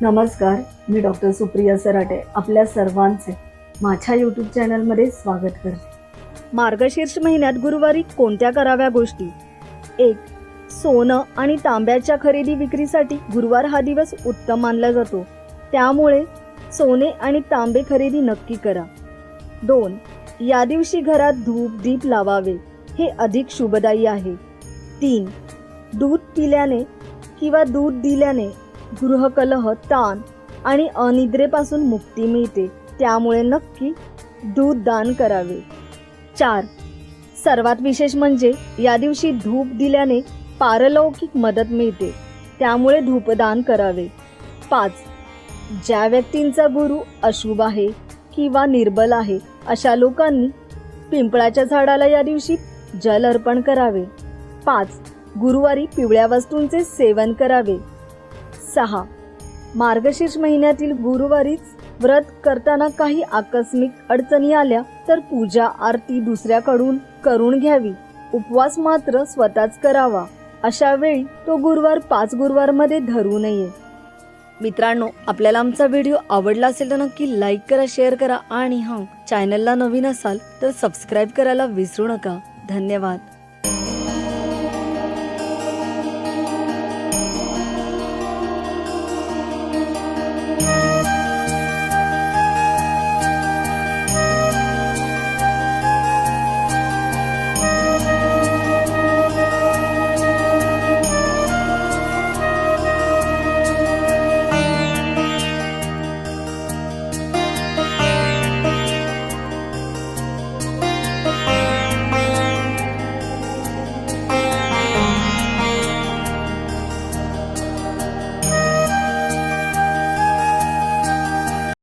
नमस्कार मी डॉक्टर सुप्रिया सराटे आपल्या सर्वांचे माझ्या यूट्यूब चॅनलमध्ये स्वागत करते. मार्गशीर्ष महिन्यात गुरुवारी कोणत्या कराव्या गोष्टी? एक सोनं आणि तांब्याच्या खरेदी विक्रीसाठी गुरुवार हा दिवस उत्तम मानला जातो. त्यामुळे सोने आणि तांबे खरेदी नक्की करा. दोन या दिवशी घरात धूप दीप लावावे हे अधिक शुभदायी आहे. तीन दूध पिल्याने किंवा दूध दिल्याने गृहकलह ताण आणि अनिद्रेपासून मुक्ती मिळते त्यामुळे नक्की दूध दान करावे. चार सर्वात विशेष म्हणजे या दिवशी धूप दिल्याने पारलौकिक मदत मिळते त्यामुळे धूपदान करावे. पाच ज्या व्यक्तींचा गुरु अशुभ आहे किंवा निर्बल आहे अशा लोकांनी पिंपळाच्या झाडाला या दिवशी जल अर्पण करावे. पाच गुरुवारी पिवळ्या वस्तूंचे सेवन करावे. सहा. मार्गशीर्ष महिन्यातील गुरुवारीच व्रत करताना काही आकस्मिक अडचणी आल्या तर पूजा आरती दुसऱ्याकडून करून घ्यावी. उपवास मात्र स्वतःच करावा. अशा वेळी तो गुरुवार पाच गुरुवारमध्ये धरू नये. मित्रांनो आपल्याला आमचा व्हिडिओ आवडला असेल तर नक्की लाईक करा शेअर करा आणि हां चॅनलला नवीन असाल तर सबस्क्राईब करायला विसरू नका. धन्यवाद.